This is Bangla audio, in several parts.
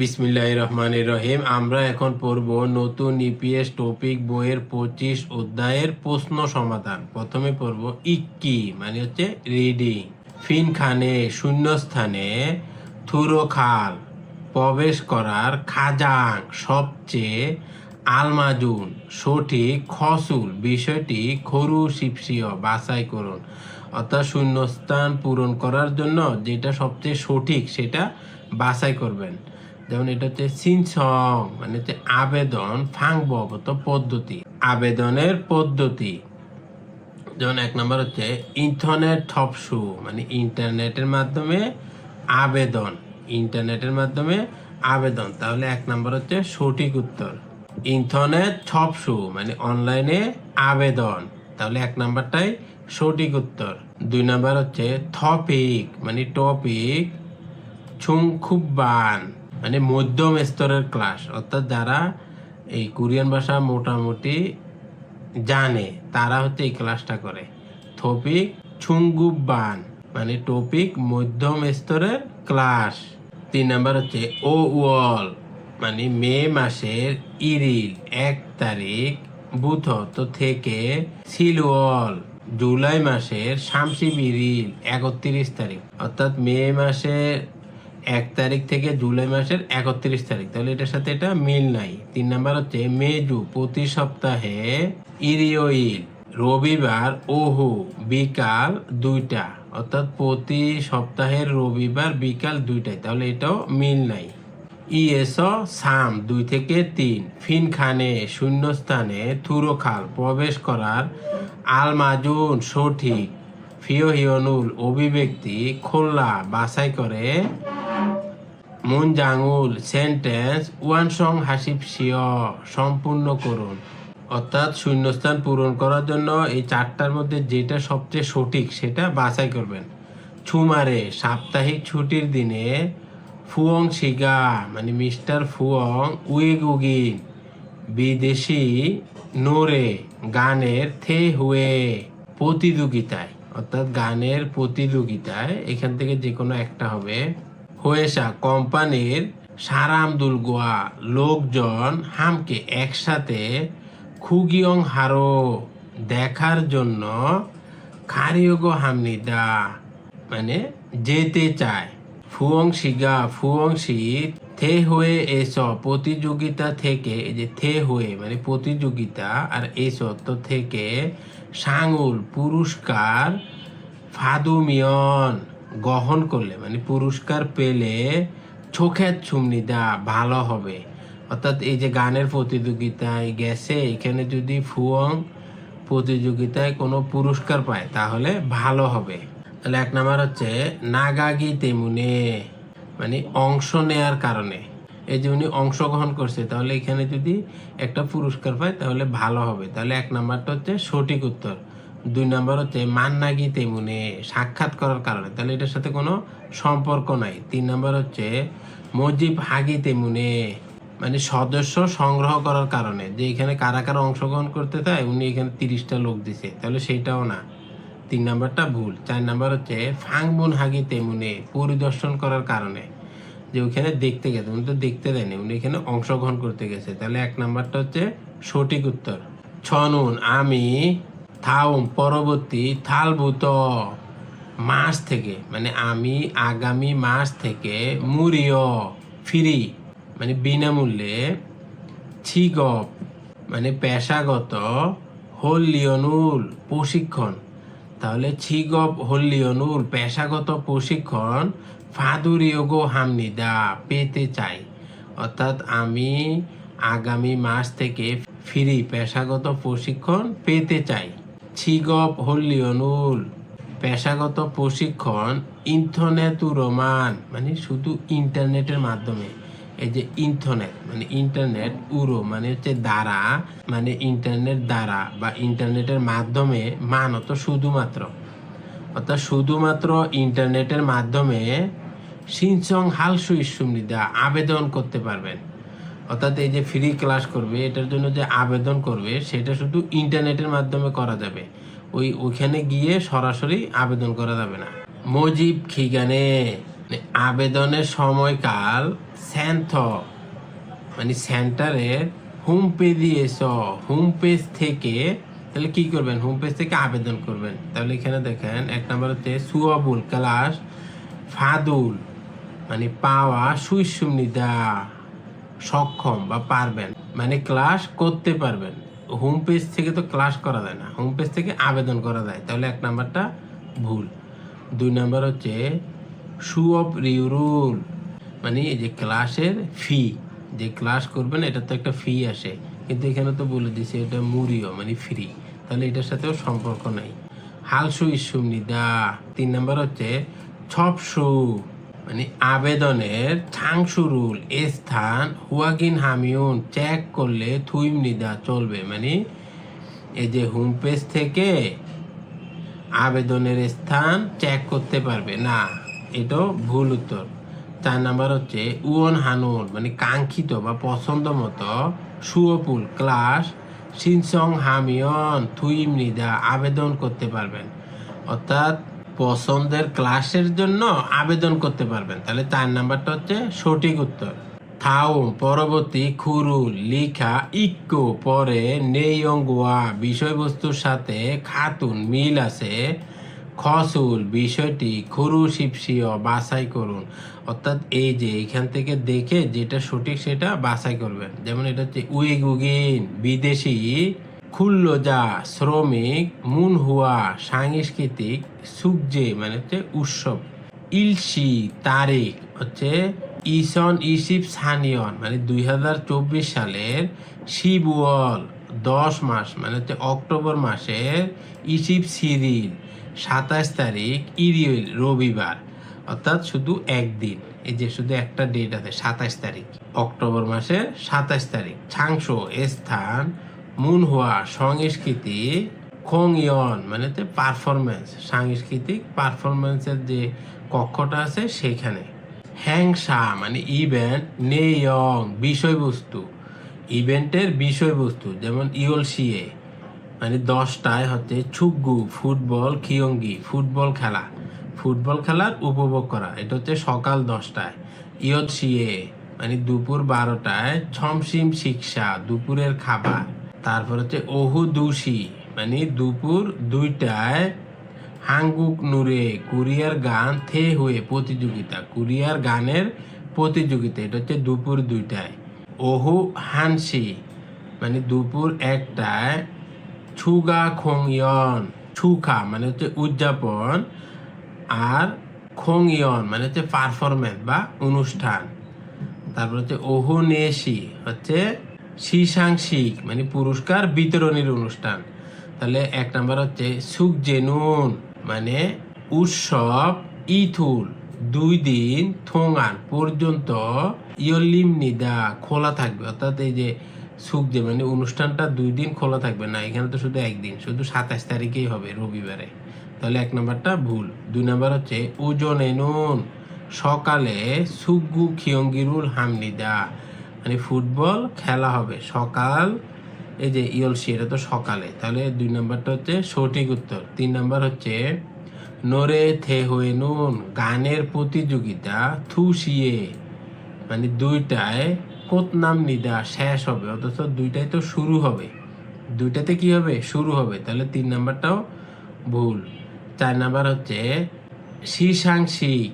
বিসমিল্লাহ রহমান রহিম। আমরা এখন পড়ব নতুন ইপিএস টপিক বইয়ের পঁচিশ অধ্যায়ের প্রশ্ন সমাধান। প্রথমে পড়ব ইক্কি মানে হচ্ছে রিডিং ফিন খানে, শূন্যস্থানে থুরো খাল, প্রবেশ করার খাজাং সবচেয়ে আলমাজুন, সঠিক খসুল, বিষয়টি খরু শিপসিও বাছাই করুন। অর্থাৎ শূন্যস্থান পূরণ করার জন্য যেটা সবচেয়ে সঠিক, সেটা বাছাই করবেন। যেমন এটা হচ্ছে সিনসং মানে হচ্ছে আবেদন ফাংবগত পদ্ধতি। আবেদনের পদ্ধতি। যেমন এক নম্বর হচ্ছে ইন্টারনেট থপসু মানে ইন্টারনেটের মাধ্যমে আবেদন, ইন্টারনেটের মাধ্যমে আবেদন। তাহলে এক নম্বর হচ্ছে সঠিক উত্তর। ইন্টারনেট থপসু মানে অনলাইনে আবেদন। তাহলে এক নাম্বারটাই সঠিক উত্তর। দুই নাম্বার হচ্ছে থপিক মানে টপিক ছুংখুব্বান মানে মধ্যম স্তরের ক্লাস অর্থাৎ যারা এই কোরিয়ান ভাষা মোটামুটি জানে, তারা হচ্ছে এই ক্লাসটা করে। থপিক ছুঙ্গুব্বান মানে টপিক মধ্যম স্তরের ক্লাস তিন নাম্বার হচ্ছে ও ওয়াল মানে মে মাসের ইরিল এক তারিখ বুধত থেকে সিলওয়াল জুলাই মাসের শামসি বিরিল একত্রিশ তারিখ। অর্থাৎ মে মাসের এক তারিখ থেকে জুলাই মাসের একত্রিশ তারিখ। তাহলে এটার সাথে এটা মিল নাই। তিন নাম্বার হচ্ছে মেজু প্রতি সপ্তাহে ইরিওইল, রবিবার, ওহু, বিকাল দুইটা। অর্থাৎ প্রতি সপ্তাহের রবিবার, বিকাল দুইটায়। তাহলে এটাও মিল নাই। ইএসও, সাম, দুই থেকে তিন। ফিন খানে শূন্যস্থানে থুরো খাল প্রবেশ করার আলমাজুন, সঠিক। ফিওহিয়নুল অভিব্যক্তি, খোল্লা, বাছাই করে মুনজাঙুল সেন্টেন্স ওয়ানসং হাসিব সিও সম্পূর্ণ করুন। অর্থাৎ শূন্যস্থান পূরণ করার জন্য এই চারটার মধ্যে যেটা সবচেয়ে সঠিক, সেটা বাছাই করবেন। ছুমারে, সাপ্তাহিক ছুটির দিনে ফুয়ং শিগা মানে মিস্টার ফুয়ং উইগুগিন, বিদেশি নোরে গানের থে হুয়ে প্রতিযোগিতায়, অর্থাৎ গানের প্রতিযোগিতায় এখান থেকে যে কোনো একটা হবে। হয়েসা কোম্পানির সারামদুল গোয়া লোকজন হামকে একসাথে খুগিয়ং হারো দেখার জন্য খারিয়োগো হামনিদা মানে যেতে চায়। ফুয়ং শিগা ফুয়ং শি থে হয়ে এস, প্রতিযোগিতা থেকে, এই যে থে হয়ে মানে প্রতিযোগিতা আর এস, তো থেকে সাঙুল পুরস্কার ফাদুমিয়ন। গ্রহণ করলে মানে পুরস্কার পেলে চোখের ছুমনিদা ভালো হবে। অর্থাৎ এই যে গানের প্রতিযোগিতায় গেছে, এখানে যদি ফুয়ং প্রতিযোগিতায় কোনো পুরস্কার পায়, তাহলে ভালো হবে। তাহলে এক নাম্বার হচ্ছে, নাগাগি তেমুনে মানে অংশ নেয়ার কারণে। এই যে উনি অংশগ্রহণ করছে, তাহলে এখানে যদি একটা পুরস্কার পায়, তাহলে ভালো হবে। তাহলে এক নাম্বারটা হচ্ছে সঠিক উত্তর। দুই নাম্বার হচ্ছে মান্নাগি তেমুনে সাক্ষাৎ করার কারণে। তাহলে এটার সাথে কোনো সম্পর্ক নাই। তিন নাম্বার হচ্ছে মজিব হাগি তেমুনে মানে সদস্য সংগ্রহ করার কারণে যে এখানে কারা কারা অংশগ্রহণ করতে চায়, উনি এখানে তিরিশটা লোক দিছে। তাহলে সেইটাও না। তিন নাম্বারটা ভুল। চার নাম্বার হচ্ছে ফাংবুন হাগি তেমুনে পরিদর্শন করার কারণে যে ওখানে দেখতে গেছে। উনি তো দেখতে দেয়নি, উনি এখানে অংশগ্রহণ করতে গেছে। তাহলে এক নাম্বারটা হচ্ছে সঠিক উত্তর। ছনুন আমি থাউম পরবর্তী থালভূত মাস থেকে মানে আমি আগামী মাস থেকে মুরিও ফ্রি মানে বিনামূল্যে ছিগপ মানে পেশাগত হল্লিয়নুল প্রশিক্ষণ। তাহলে ছিগপ, হল্লিয়নুল পেশাগত প্রশিক্ষণ ফাদুরিয়োগো হামনিদা পেতে চাই। অর্থাৎ আমি আগামী মাস থেকে ফ্রি, পেশাগত প্রশিক্ষণ পেতে চাই। ছিগপ হল্লিয়নুল পেশাগত প্রশিক্ষণ ইন্টারনেট রোমান মানে শুধু ইন্টারনেটের মাধ্যমে। এই যে ইন্টারনেট মানে ইন্টারনেট উরো মানে হচ্ছে দ্বারা মানে ইন্টারনেট দ্বারা বা ইন্টারনেটের মাধ্যমে মান অত শুধুমাত্র। অর্থাৎ শুধুমাত্র ইন্টারনেটের মাধ্যমে সিনসং হালসু ইস্যুমনিদা আবেদন করতে পারবেন। অর্থাৎ এই যে ফ্রি ক্লাস করবে, এটার জন্য যে আবেদন করবে, সেটা শুধু ইন্টারনেটের মাধ্যমে করা যাবে। ওই, ওইখানে গিয়ে সরাসরি আবেদন করা যাবে না। মজিব খিগানে মানে আবেদনের সময়কাল স্যান্থ মানে সেন্টারের হোম পেজে এসো, হোম পেজ থেকে, তাহলে কি করবেন? হোম পেজ থেকে আবেদন করবেন। তাহলে এখানে দেখেন, এক নম্বর হচ্ছে সুয়াবুল ক্লাস ফাদুল মানে পাওয়া সুইসুমনিদা সক্ষম বা পারবেন মানে ক্লাস করতে পারবেন। হোম পেজ থেকে তো ক্লাস করা যায় না। হোম পেজ থেকে আবেদন করা যায়। তাহলে এক নাম্বারটা ভুল। দুই নাম্বার হচ্ছে শু অফ রিউরুল মানে এই যে ক্লাসের ফি যে ক্লাস করবেন, এটা তো একটা ফি আসে। কিন্তু এখানে তো বলে দিছে এটা মুরিও মানে ফ্রি তাহলে এটার সাথেও সম্পর্ক নাই। হালসু ইসুমনিদা তিন নাম্বার হচ্ছে ছপসু মানে আবেদনের ছাংসুরুল স্থান, হুয়াগিন হামিউন চেক করলে থুইম নিদা চলবে। মানে এই যে হোম পেজ থেকে আবেদনের স্থান চেক করতে পারবে। না, এটাও ভুল উত্তর। চার নাম্বার হচ্ছে উয়ন হানুন মানে কাঙ্ক্ষিত বা পছন্দ মতো সুয়পুল ক্লাস সিনসং হামিয়ন থুইম নিদা আবেদন করতে পারবেন। অর্থাৎ পছন্দের ক্লাসের জন্য আবেদন করতে পারবেন। তাহলে চার নাম্বারটা হচ্ছে সঠিক উত্তর। থাউম পরবর্তী, খুরুল, লিখা, ইক্কো, পরে নেইয়ঙ্গুয়া বিষয়বস্তুর সাথে খাতুন, মিল আছে। খসুল, বিষয়টি, খুরু শিপসিও বাছাই করুন। অর্থাৎ এই যে এখান থেকে দেখে যেটা সঠিক সেটা বাছাই করবেন। যেমন এটা হচ্ছে উইগুগিন, বিদেশি খুল্লজা শ্রমিক মুনহুয়া সাংস্কৃতিক সুকজে মানে হচ্ছে উৎসব। ইলসি তারিখ হচ্ছে ইসন ইসিপ সানিয়ন মানে দুই হাজার চব্বিশ সালের শিবুয়ল, দশ মাস মানে হচ্ছে অক্টোবর মাসের ইসিপ সিরিল, সাতাশ তারিখ ইরিয়েল রবিবার। অর্থাৎ শুধু একদিন, এই যে শুধু একটা ডেট আছে, সাতাশ তারিখ। অক্টোবর মাসের সাতাশ তারিখ ছাংস স্থান মুনহুয়া সংস্কৃতি খোংয়ন মানে হচ্ছে পারফরমেন্স সাংস্কৃতিক পারফরমেন্সের যে কক্ষটা আছে সেখানে। হ্যাংসা মানে ইভেন্ট নেয়ং, বিষয়বস্তু। ইভেন্টের বিষয়বস্তু, যেমন ইউএলসিএ মানে দশটায় হচ্ছে ছুগ্গু ফুটবল, খিয়ঙ্গি, ফুটবল খেলা। ফুটবল খেলার উপভোগ করা, এটা হচ্ছে সকাল দশটায়। ইয়ৎসিএ মানে দুপুর বারোটায়, ছমসিম শিক্ষা, দুপুরের খাবার। তারপর হচ্ছে ওহু দুশি মানে দুপুর দুইটায় হাঙ্গুক নূরে কুরিয়ার গান থে হয়ে প্রতিযোগিতা, কুরিয়ার গানের প্রতিযোগিতা, এটা হচ্ছে দুপুর দুইটায়। ওহু হানসি মানে দুপুর একটায় ছুগা খোংয়ন ছুখা মানে হচ্ছে উদযাপন, আর খোংয়ন মানে হচ্ছে পারফরমেন্স বা অনুষ্ঠান। তারপর হচ্ছে ওহুনেশি হচ্ছে শিশাংশিক মানে পুরস্কার বিতরণের অনুষ্ঠান। তাহলে এক নাম্বার হচ্ছে সুকজেনুন মানে উৎসব ইথুল, দুই দিন থোঙান পর্যন্ত ইয়লিম নিদা খোলা থাকবে। অর্থাৎ এই যে সুখ যে মানে অনুষ্ঠানটা দুই দিন খোলা থাকবে না, এখানে তো শুধু একদিন, শুধু সাতাশ তারিখেই হবে রবিবারে। তাহলে এক নম্বরটা ভুল। দুই নাম্বার হচ্ছে ওজন এনুন সকালে সুগু খিয়ঙ্গিরুল হামনিদা মানে ফুটবল খেলা হবে। সকাল, এই যে ইয়লসি এটা তো সকালে। তাহলে দুই নাম্বারটা হচ্ছে সঠিক উত্তর। তিন নাম্বার হচ্ছে, নোরে থে হয়ে নুন, গানের প্রতিযোগিতা থুসিয়ে। মানে দুইটায় কোতনাম নিদা শেষ হবে, অথচ দুইটায় তো শুরু হবে। দুইটাতে কি হবে? শুরু হবে। তাহলে তিন নাম্বারটাও ভুল। চার নাম্বার হচ্ছে শীর্ষাংশিক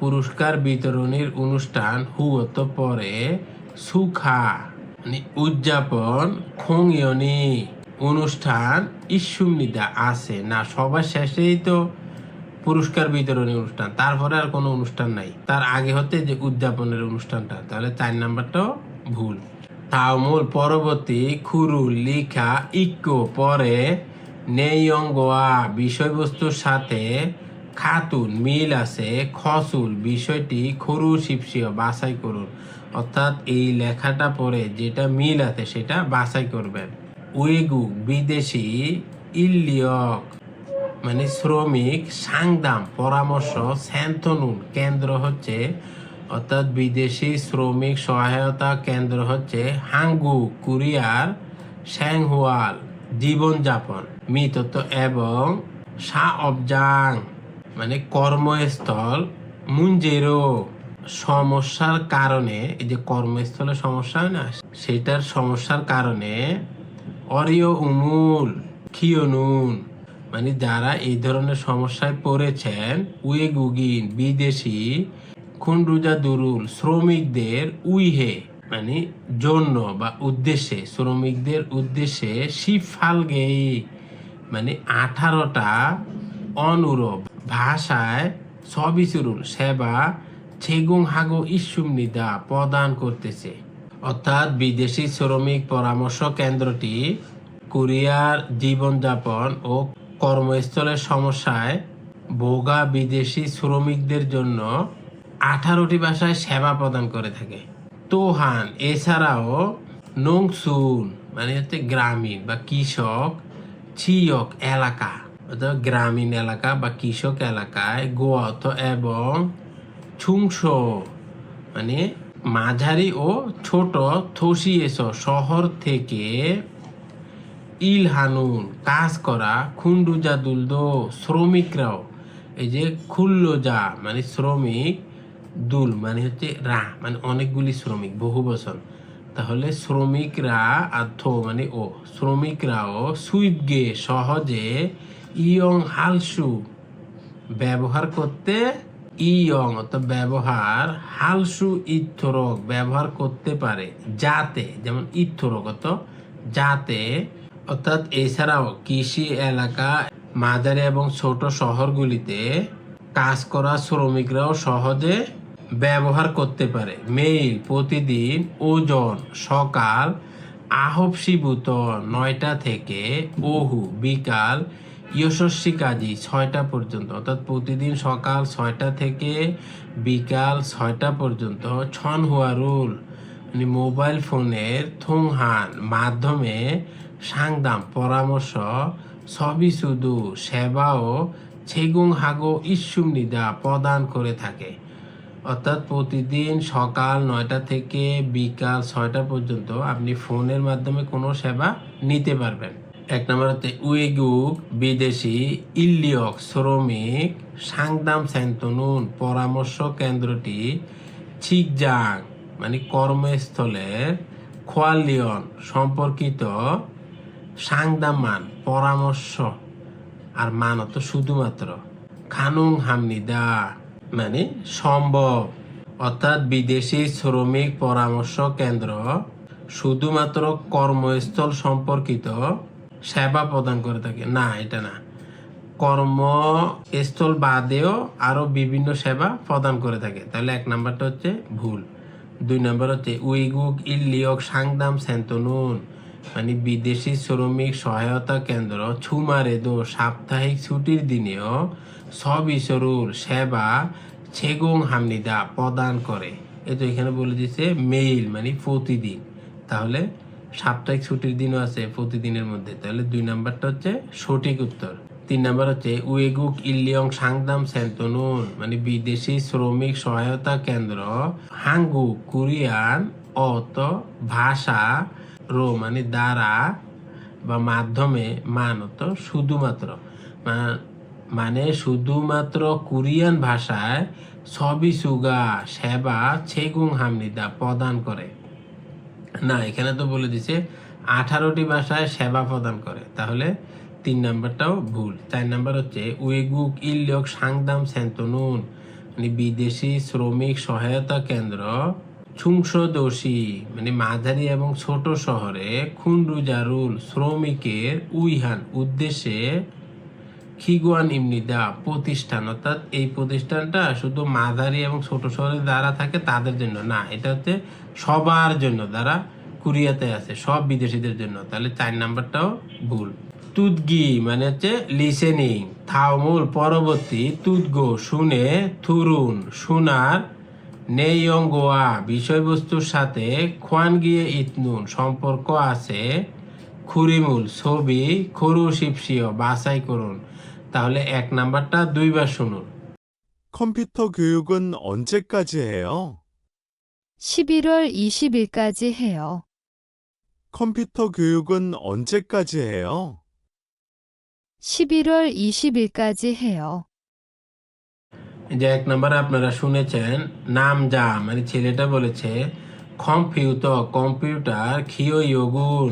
পুরস্কার বিতরণের অনুষ্ঠান হুয়ত পরে সুখা মানে উদযাপন খোংয়নি অনুষ্ঠান ইস্যুমনিদা আছে। না, সবার শেষেই তো পুরস্কার বিতরণী অনুষ্ঠান। তারপরে আর কোনো অনুষ্ঠান নাই। তার আগে হতে যে উদযাপনের অনুষ্ঠানটা, তাহলে চার নাম্বারটাও ভুল। তাওমুল পরবর্তী খুরু লিখা ইক্কো পরে নেইয়ঙ্গোয়া, বিষয়বস্তুর সাথে খাতুন মিল আছে। খসুল বিষয়টি খরু শিপসিও বাছাই করুন। অর্থাৎ এই লেখাটা পরে যেটা মিল আছে সেটা বাছাই করবেন। উইগু, বিদেশি ইলিয়ক মানে শ্রমিক, সাংদাম, পরামর্শ, স্যান্থনুন কেন্দ্র হচ্ছে, অর্থাৎ বিদেশি শ্রমিক সহায়তা কেন্দ্র হচ্ছে হাঙ্গু, কুরিয়ার, শ্যাংহুয়াল, জীবনযাপন, মৃতত্ব এবং সা অবজাং মানে কর্মস্থল, মুঞ্জেরো। সমস্যার কারণে, এই যে কর্মস্থলে সমস্যা হয় না, সেটার সমস্যার কারণে অরিয় উমুল খিয়নুন মানে যারা এই ধরনের সমস্যায় পড়েছেন উয়েগুগিন বিদেশি, খুনরুজা দুরুল, শ্রমিকদের উইহে মানে জন্য বা উদ্দেশ্যে, শ্রমিকদের উদ্দেশ্যে শিফালগেই মানে আঠারোটা অনুরূপ ভাষায় সবিসুরুল সেবা ছেগুং হাগো ইস্যুমনিদা প্রদান করতেছে। অর্থাৎ বিদেশি শ্রমিক পরামর্শ কেন্দ্রটি কোরিয়ার জীবনযাপন ও কর্মস্থলের সমস্যায় ভোগা বিদেশি শ্রমিকদের জন্য আঠারোটি ভাষায় সেবা প্রদান করে থাকে। তোহান, এছাড়াও নংসুন মানে হচ্ছে গ্রামীণ বা কৃষক, ছিয়ক এলাকা অর্থাৎ গ্রামীণ এলাকা বা কৃষক এলাকায় গোয়াত এবং ছুংস মানে মাঝারি ও ছোট থসিয়েস শহর থেকে ইলহানুন, কাজ করা খুন্ডুজা দুলদো, শ্রমিকরাও। এই যে খুল্লজা মানে শ্রমিক দুল মানে হচ্ছে রা মানে অনেকগুলি শ্রমিক, বহু বছর। তাহলে শ্রমিকরা আর থো মানে ও, শ্রমিকরাও সুইপগে সহজে ইয়ং হালসু ব্যবহার করতে ইয়ং অর্থাৎ ব্যবহার হালসু ইথরক ব্যবহার করতে পারে, যাতে, যেমন ইথরক অত যাতে, অর্থাৎ এছাড়াও কৃষি এলাকা মাঝারি এবং ছোট শহরগুলিতে কাজ করা শ্রমিকরাও সহজে ব্যবহার করতে পারে। মেইল, প্রতিদিন ওজন, সকাল আহবশিভূত নয়টা থেকে ওহু বিকাল যশস্বী কাজী, ছয়টা পর্যন্ত। অর্থাৎ প্রতিদিন সকাল ছয়টা থেকে বিকাল ছয়টা পর্যন্ত ছন হুয়া রুল। মানে মোবাইল ফোনের থুংহান মাধ্যমে সাংদাম, পরামর্শ সবই শুধু সেবা ও ছেগুং হাগো ইস্যুমনিদা প্রদান করে থাকে। অর্থাৎ প্রতিদিন সকাল নয়টা থেকে বিকাল ছয়টা পর্যন্ত আপনি ফোনের মাধ্যমে কোনো সেবা নিতে পারবেন। এক নম্বর হচ্ছে উইগুক বিদেশি, ইল্লিয়ক, শ্রমিক, সাংদাম সেন্তনুন পরামর্শ কেন্দ্রটি ছিকজাং মানে কর্মস্থলের খোয়ালিয়ন, সম্পর্কিত সাংদাম মান পরামর্শ আর মান তো শুধুমাত্র। খানুং হামনিদা মানে সম্ভব। অর্থাৎ বিদেশি শ্রমিক পরামর্শ কেন্দ্র শুধুমাত্র কর্মস্থল সম্পর্কিত সেবা প্রদান করে থাকে। না, এটা না। কর্মস্থল বাদেও আরও বিভিন্ন সেবা প্রদান করে থাকে। তাহলে এক নাম্বারটা হচ্ছে ভুল। দুই নাম্বার হচ্ছে উইগুক ইল্লিয়ক সাংদাম সেন্তনুন। মানে বিদেশি শ্রমিক সহায়তা কেন্দ্র ছুমারে দো সাপ্তাহিক ছুটির দিনেও সবিসরুর সেবা ছেগুং হামনিদা প্রদান করে। এ তো এখানে বলে দিচ্ছে মেইল মানে প্রতিদিন। তাহলে সাপ্তাহিক ছুটির দিনও আছে প্রতিদিনের মধ্যে। তাহলে দুই নাম্বারটা হচ্ছে সঠিক উত্তর। তিন নাম্বার হচ্ছে উয়েগুক ইলিয়ং সাংদাম সেন্তনুন মানে বিদেশি শ্রমিক সহায়তা কেন্দ্র। হাঙ্গু, কোরিয়ান অত ভাষা, রো মানে দ্বারা বা মাধ্যমে মানত শুধুমাত্র। মানে শুধুমাত্র কোরিয়ান ভাষায় সবই সুগা, সেবা ছেগুং হামনিদা প্রদান করে। না, এখানে তো বলে দিছে, আঠারোটি ভাষায় সেবা প্রদান করে। তাহলে তিন নাম্বারটাও ভুল। চার নাম্বার হচ্ছে, উইগুক ইল্লিয়ক সাংদাম সেন্তনুন মানে বিদেশি শ্রমিক সহায়তা কেন্দ্র ছুংসদোষী মানে মাঝারি এবং ছোট শহরে খুন্ডুজারুল শ্রমিকের উইহান উদ্দেশ্যে খিগুয়ান ইমনিদা প্রতিষ্ঠান। অর্থাৎ এই প্রতিষ্ঠানটা শুধু মাঝারি এবং ছোট শহরে যারা থাকে তাদের জন্য না, এটা হচ্ছে সবার জন্য যারা কুরিয়াতে আছে সব বিদেশিদের জন্য তাহলে চার নাম্বারটাও ভুল তুদগি মানে হচ্ছে লিসেনিং থাউমুল পরবর্তী তুদগো শুনে থুরুন শোনার নেইয়ং গোয়া বিষয়বস্তুর সাথে খোয়ান গিয়ে ইতনুন সম্পর্ক আছে খুরিমুল ছবি খরু শিপসিও বাছাই করুন তাহলে এক নাম্বারটা দুইবার শুনুন 컴퓨터 교육은 언제까지 해요? 11월 20일까지 해요. 컴퓨터 교육은 언제까지 해요? 11월 20일까지 해요. যে এক নম্বরে আপনারা শুনেছেন নাম যা মানে ছেলেটা বলেছে কম্পিউটার কম্পিউটার খিও ইয়োগুন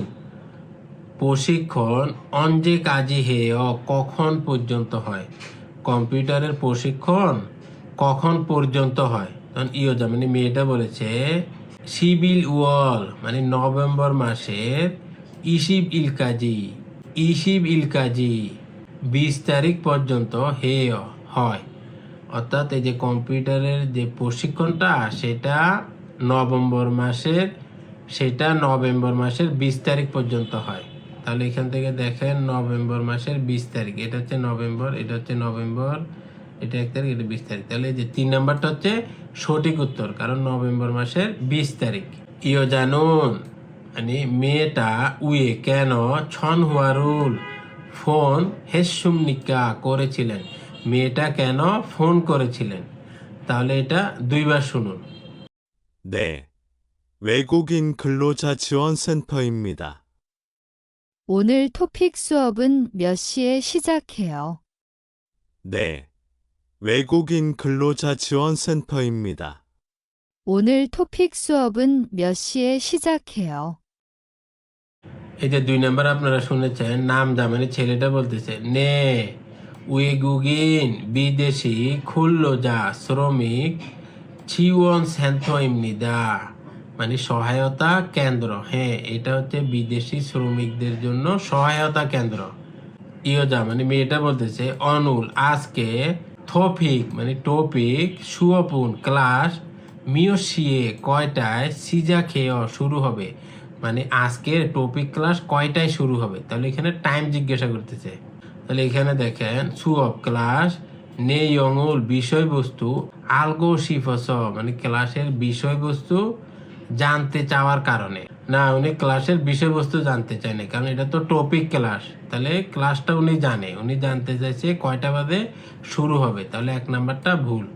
প্রশিক্ষণ অঞ্জে কাজী হেয় কখন পর্যন্ত হয় কম্পিউটারের প্রশিক্ষণ কখন পর্যন্ত হয় তখন ইয়োজা মানে মেয়েটা বলেছে, সিবিল ওয়াল মানে নভেম্বর মাসের ইসিব ইল কাজী, ইসিব ইল কাজী, বিশ তারিখ পর্যন্ত হে হয়। অর্থাৎ এই যে কম্পিউটারের যে প্রশিক্ষণটা, সেটা নভেম্বর মাসের, সেটা নভেম্বর মাসের বিশ তারিখ পর্যন্ত হয়। তাহলে এখান থেকে দেখেন নভেম্বর মাসের বিশ তারিখ, এটা হচ্ছে নভেম্বর, এটা হচ্ছে নভেম্বর এটা এক তারিখ এটা বিশ তারিখ তাহলে এই যে তিন নাম্বারটা হচ্ছে সঠিক উত্তর কারণ নভেম্বর মাসের বিশ তারিখ ইয় জানুন মানে মেয়েটা উয়ে কেন ছন হুয়ারুল ফোন হেসুমনিকা করেছিলেন মেয়েটা কেন ফোন করেছিলেন তাহলে এটা দুইবার শুনুন 네. 외국인 근로자 지원센터입니다. 오늘 토픽 수업은 몇 시에 시작해요? 네. 외국인 근로자 지원센터입니다. 오늘 토픽 수업은 몇 시에 시작해요? এই যে দুই নাম্বার আপনারা শুনেছেন নাম জামানি ছেলেটা বলতেছে নে উইগুগিন বিদেশি খুললো যা শ্রমিক চিওন সেন্থইমনিদা মানে সহায়তা কেন্দ্র হ্যাঁ এটা হচ্ছে বিদেশি শ্রমিকদের জন্য সহায়তা কেন্দ্র ইয়োজা মানে মেয়েটা বলতেছে অনুল আজকে থফিক মানে টপিক সুয়পুন ক্লাস মিওসিয়ে কয়টায় সিজা খেয়ে শুরু হবে? মানে আজকের টপিক ক্লাস কয়টায় শুরু হবে? তাহলে এখানে টাইম জিজ্ঞাসা করতেছে। তাহলে এখানে দেখেন সুঅপ ক্লাস নে ইয়ংউল বিষয়বস্তু আলগো শিফস মানে ক্লাসের বিষয়বস্তু জানতে চাওয়ার কারণে। না, উনি ক্লাসের বিষয়বস্তু জানতে চায় না কারণ এটা তো টপিক ক্লাস তাহলে ক্লাসটা উনি জানে। উনি জানতে চাইছে কয়টা বাদে শুরু হবে। তাহলে এক নাম্বারটা ভুল।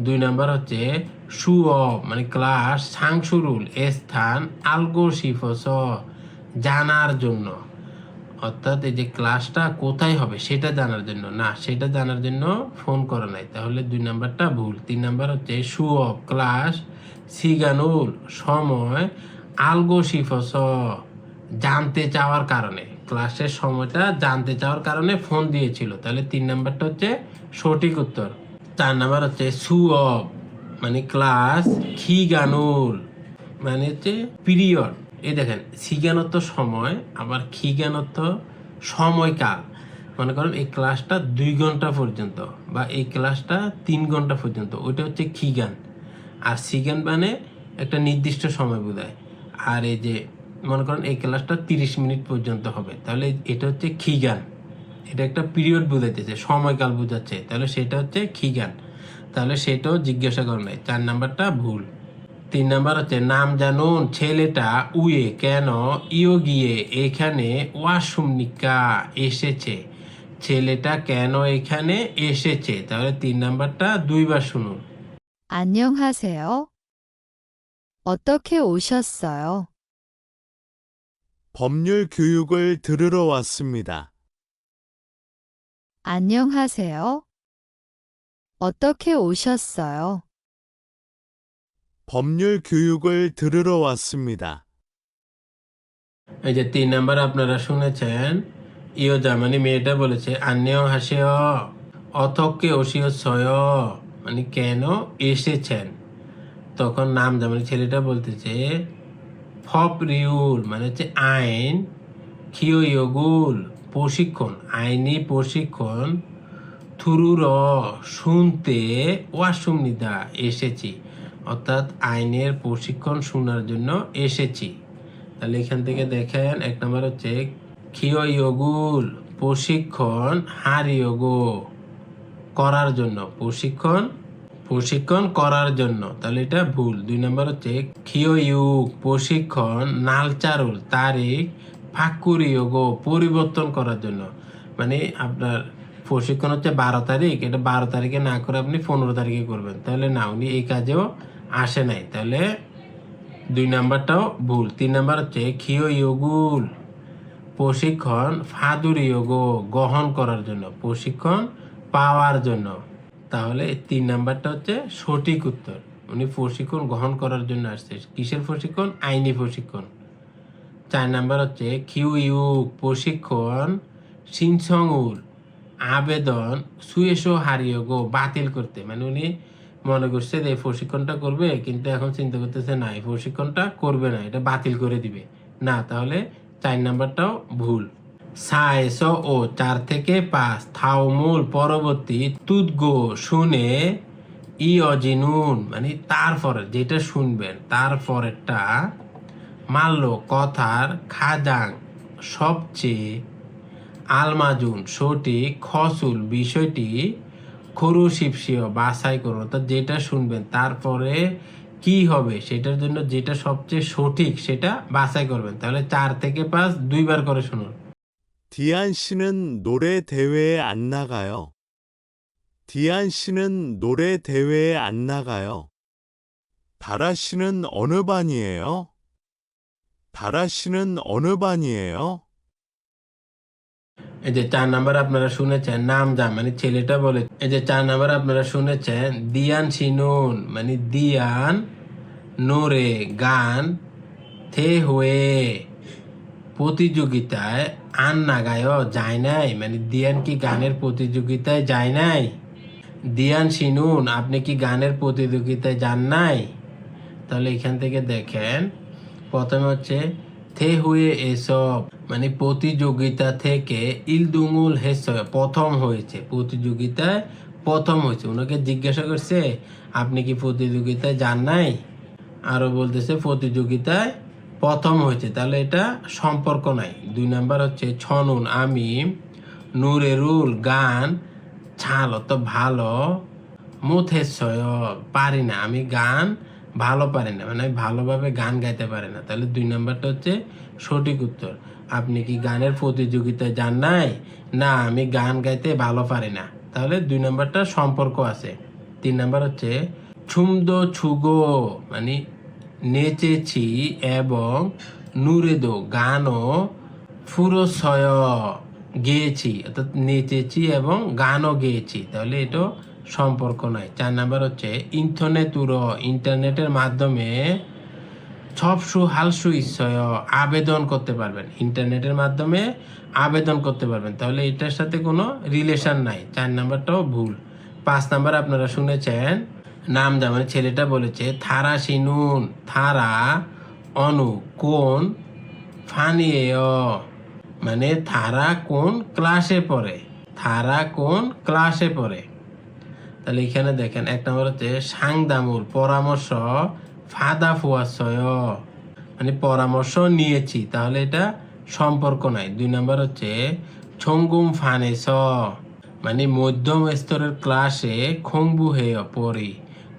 দুই নাম্বার হচ্ছে সু অফ মানে ক্লাস সাংসুরুল এ স্থান আলগো শিফস জানার জন্য। অর্থাৎ এই যে ক্লাসটা কোথায় হবে সেটা জানার জন্য। না, সেটা জানার জন্য ফোন করা নাই। তাহলে দুই নাম্বারটা ভুল। তিন নাম্বার হচ্ছে সু অফ ক্লাস সিগানুল, সময় আলগো শিফস জানতে চাওয়ার কারণে। ক্লাসের সময়টা জানতে চাওয়ার কারণে ফোন দিয়েছিল। তাহলে তিন নাম্বারটা হচ্ছে সঠিক উত্তর। চার নাম্বার হচ্ছে সু অফ মানে ক্লাস খি খিগানুল মানে হচ্ছে পিরিয়ড। এই দেখেন সিগানত্ব সময়, আবার খিগানত্ব সময়কাল। মনে করেন এই ক্লাসটা দুই ঘণ্টা পর্যন্ত বা এই ক্লাসটা তিন ঘণ্টা পর্যন্ত, ওইটা হচ্ছে খিগান আর সিগান মানে একটা নির্দিষ্ট সময় বোঝায়। আর এই যে মনে করেন এই ক্লাসটা তিরিশ মিনিট পর্যন্ত হবে তাহলে এটা হচ্ছে খিগান এটা একটা পিরিয়ড বোঝাইতেছে সময়কাল বোঝাচ্ছে তাহলে সেটা হচ্ছে খিগান তাহলে সেটাও জিজ্ঞাসা করে নাই চার নাম্বারটা ভুল তিন নাম্বার হচ্ছে নাম জানুন ছেলেটা উয়ে কেন ইও গিয়ে এখানে ওয়াসুমনিকা এসেছে ছেলেটা কেন এখানে এসেছে তাহলে তিন নাম্বারটা দুইবার শুনুন 안녕하세요. 어떻게 오셨어요? 법률 교육을 들으러 왔습니다. 안녕하세요. 어떻게 오셨어요? 법률 교육을 들으러 왔습니다. এই যে তিন নাম্বার আপনারা শুনেছেন ইও জামানি মেয়েটা বলেছে আন্যেও হাসেও অথকে ওসিও ছয় মানে কেন এসেছেন তখন নাম জামানি ছেলেটা বলতেছে ফপ রিউল মানে হচ্ছে আইন খিও ইয়গুল প্রশিক্ষণ। আইনি প্রশিক্ষণ, থুরুর, শুনতে ওয়াসুমনিদা এসেছি। অর্থাৎ আইনের প্রশিক্ষণ শোনার জন্য এসেছি। তাহলে এখান থেকে দেখেন, এক নম্বর হচ্ছে খিও ইয়গুল প্রশিক্ষণ হার ইয়োগো করার জন্য। প্রশিক্ষণ প্রশিক্ষণ করার জন্য। তাহলে এটা ভুল। দুই নম্বর হচ্ছে ইউগ প্রশিক্ষণ, নালচারুল, তারিখ ফাকুর ইয়োগো পরিবর্তন করার জন্য। মানে আপনার প্রশিক্ষণ হচ্ছে বারো তারিখ। এটা বারো তারিখে না করে আপনি পনেরো তারিখে করবেন। তাহলে না, উনি এই কাজেও আসে নাই। তাহলে দুই নাম্বারটাও ভুল। তিন নাম্বার হচ্ছে খিও ইয়োগুল প্রশিক্ষণ ফাদুর ইয়োগো গ্রহণ করার জন্য, প্রশিক্ষণ পাওয়ার জন্য। তাহলে তিন নাম্বারটা হচ্ছে সঠিক উত্তর। উনি প্রশিক্ষণ গ্রহণ করার জন্য আসছে। কিসের প্রশিক্ষণ? আইনি প্রশিক্ষণ। চার নাম্বার হচ্ছে কিউ ইউ প্রশিক্ষণ সিনসংউর আবেদন, সুয়েশো হারিয়ে গো, বাতিল করতে। মানে উনি মনে করছে যে এই প্রশিক্ষণটা করবে, কিন্তু এখন চিন্তা করতেছে না, এই প্রশিক্ষণটা করবে না, এটা বাতিল করে দিবে। না, তাহলে চার নাম্বারটাও ভুল। সাইস ও চার থেকে পাঁচ থাউমূল পরবর্তী তুদগো শুনে ই অজিনুন মানে তারপরে যেটা শুনবেন, তারপরেরটা মাল্য কথার খাজাং সবচেয়ে আলমাজুন, সঠিক খসুল বিষয়টি খরু শিবসিও বাছাই করুন, অর্থাৎ যেটা শুনবেন, তারপরে কি হবে, সেটার জন্য যেটা সবচেয়ে সঠিক সেটা বাছাই করবেন। তাহলে চার থেকে পাঁচ দুইবার করে শুনুন। 디안 씨는 노래 대회에 안 나가요. 디안 씨는 노래 대회에 안 나가요. 다라 씨는 어느 반이에요? 다라 씨는 어느 반이에요? এই যে চার নাম্বার আপনারা শুনেছেন নাম যা মানে ছেলেটা বলে এই যে চার নাম্বার আপনারা শুনেছেন দিয়ান সিনুন মানে দিয়ান নোরে গান থে হয়ে প্রতিযোগিতায় আন নাগায় যায় নাই। মানে দিয়ান কি গানের প্রতিযোগিতায় যায় নাই? দিয়ান শিনুন আপনি কি গানের প্রতিযোগিতায় যান নাই? তাহলে এখান থেকে দেখেন, প্রথমে হচ্ছে, থে হুয়ে এসব মানে প্রতিযোগিতা থেকে ইলদুমুল হেস প্রথম হয়েছে। প্রতিযোগিতায় প্রথম হয়েছে। ওনাকে জিজ্ঞাসা করছে, আপনি কি প্রতিযোগিতায় যান নাই? আরও বলতেছে, প্রতিযোগিতায় প্রথম হয়েছে, তাহলে এটা সম্পর্ক নাই। দুই নাম্বার হচ্ছে ছনুন আমি নুরেরুল গান, ছাল তো ভালো মুথেশ্বয় পারি না। আমি গান ভালো পারি না মানে ভালোভাবে গান গাইতে পারি না। তাহলে দুই নাম্বারটা হচ্ছে সঠিক উত্তর। আপনি কি গানের প্রতিযোগিতায় যান নাই? না, আমি গান গাইতে ভালো পারি না। তাহলে দুই নাম্বারটা সম্পর্ক আছে। তিন নাম্বার হচ্ছে ছুমদো ছুগো মানে নেচেছি এবং নুরেদো গানও ফুরসয় গেয়েছি, অর্থাৎ নেচেছি এবং গানও গেয়েছি। তাহলে এটা সম্পর্ক নয়। চার নাম্বার হচ্ছে উড়ো ইন্টারনেটের মাধ্যমে ছবসু হালসু ইচ্ছয় আবেদন করতে পারবেন। ইন্টারনেটের মাধ্যমে আবেদন করতে পারবেন। তাহলে এটার সাথে কোনো রিলেশন নাই। চার নাম্বারটাও ভুল। পাঁচ নাম্বার আপনারা শুনেছেন নাম যেমন ছেলেটা বলেছে, থারা সিনুন, থারা অনু, কোন ফানিয়ে মানে থারা কোন ক্লাসে পড়ে, থারা কোন ক্লাসে পড়ে। তাহলে এখানে দেখেন, এক নম্বর হচ্ছে, সাংদামুর পরামর্শ ফাদা ফুয়াশয় মানে পরামর্শ নিয়েছি, তাহলে এটা সম্পর্ক নাই। দুই নম্বর হচ্ছে, ছঙ্গুম ফানেস। মানে মধ্যম স্তরের ক্লাসে খংবু হে পড়ি।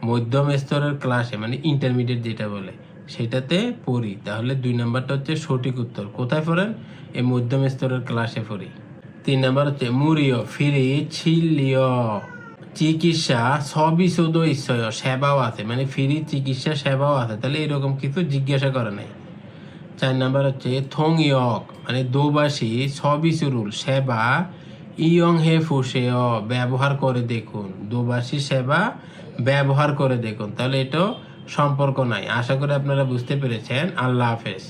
মধ্যম স্তরের ক্লাসে মানে ইন্টারমিডিয়েট যেটা বলে, সেটাতে পড়ি। তাহলে দুই নাম্বারটা হচ্ছে সঠিক উত্তর। কোথায় পড়েন? এই মধ্যম স্তরের ক্লাসে পড়ি। তিন নাম্বার হচ্ছে মুরিও ফিরি ছিলিও চিকিৎসা সবই শুধু ইচ্ছয় সেবাও আছে। মানে ফ্রি চিকিৎসা, সেবাও আছে। তাহলে এরকম কিছু জিজ্ঞাসা করে নাই। চার নাম্বার হচ্ছে থং ইয়ক মানে দোবাসী সবই সুরুল, সেবা, ইয়ং হে ফুসে ব্যবহার করে দেখুন। দোবাসী সেবা ব্যবহার করে দেখুন। তাহলে এটাও সম্পর্ক নাই। আশা করি আপনারা বুঝতে পেরেছেন। আল্লাহ হাফেজ।